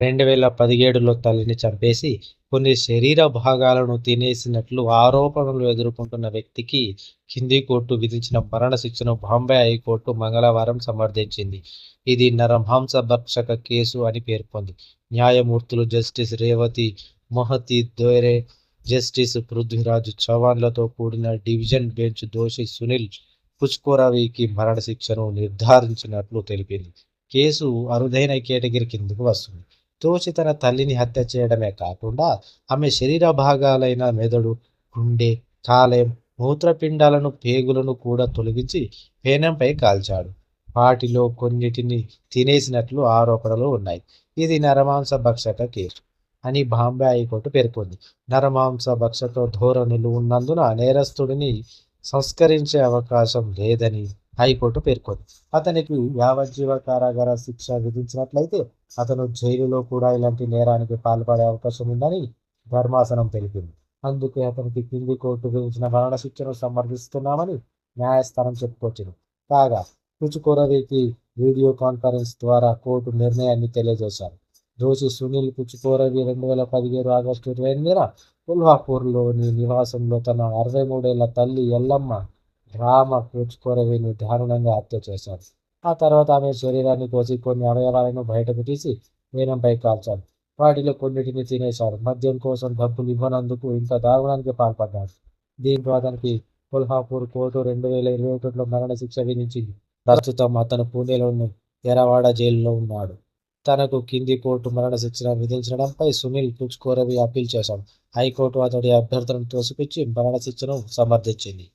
రెండు వేల పదిహేడులో తల్లిని చంపేసి కొన్ని శరీర భాగాలను తినేసినట్లు ఆరోపణలు ఎదుర్కొంటున్న వ్యక్తికి కింది కోర్టు విధించిన మరణశిక్షను బాంబే హైకోర్టు మంగళవారం సమర్థించింది. ఇది నరమాంస భక్షక కేసు అని పేర్కొంది. న్యాయమూర్తులు జస్టిస్ రేవతి మొహతి దోరే జస్టిస్ పృథ్వీరాజ్ చవాన్లతో కూడిన డివిజన్ బెంచ్ దోషి సునీల్ పుష్కోరవికి మరణశిక్షను నిర్ధారించినట్లు తెలిపింది. కేసు అరుదైన కేటగిరీ కిందకు వస్తుంది. తోచి తన తల్లిని హత్య చేయడమే కాకుండా ఆమె శరీర భాగాలైన మెదడు గుండె కాలేయం మూత్రపిండాలను పేగులను కూడా తొలగించి పేనంపై కాల్చాడు. వాటిలో కొన్నిటిని తినేసినట్లు ఆరోపణలు ఉన్నాయి. ఇది నరమాంస భక్షక కేసు అని బాంబే హైకోర్టు పేర్కొంది. నరమాంస భక్షక ధోరణులు ఉన్నందున నేరస్తుడిని సంస్కరించే అవకాశం లేదని హైకోర్టు పేర్కొంది. అతనికి యావజ్జీవ కారాగార శిక్ష విధించినట్లయితే అతను జైలులో కూడా ఇలాంటి నేరానికి పాల్పడే అవకాశం ఉందని ధర్మాసనం తెలిపింది. అందుకే అతనికి కింది కోర్టు విధించిన మరణశిక్షను సమర్థిస్తున్నామని న్యాయస్థానం చెప్పుకొచ్చింది. కాగా పుచ్చుకోరవికి వీడియో కాన్ఫరెన్స్ ద్వారా కోర్టు నిర్ణయాన్ని తెలియజేశారు. దోషి సునీల్ పుచ్చుకోరవి రెండు వేల పదిహేడు ఆగస్టు ఇరవై ఎనిమిదిన కొల్హాపూర్లోని నివాసంలో తన అరవై మూడేళ్ళ తల్లి ఎల్లమ్మ రామ పుచ్చుకోరవిని దారుణంగా హత్య చేశాడు. ఆ తర్వాత ఆమె శరీరాన్ని కోసి కొన్ని అవయవాలను బయటకు తీసి వేనంపై కాల్చాడు. వాటిలో కొన్నిటిని తినేశాడు. మద్యం కోసం డబ్బులు ఇవ్వనందుకు ఇంకా దారుణానికి పాల్పడ్డాడు. దీంతో అతనికి కొల్హాపూర్ కోర్టు రెండు వేల ఇరవై ఒకటిలో మరణశిక్ష విధించింది. ప్రస్తుతం అతను పూణేలోని తెరవాడ జైలులో ఉన్నాడు. తనకు కింది కోర్టు మరణశిక్ష విధించడంపై సునీల్ పుచ్కోరవి అప్పీల్ చేశాడు. హైకోర్టు అతడి అభ్యర్థనను తోసిపుచ్చి మరణశిక్షను సమర్థించింది.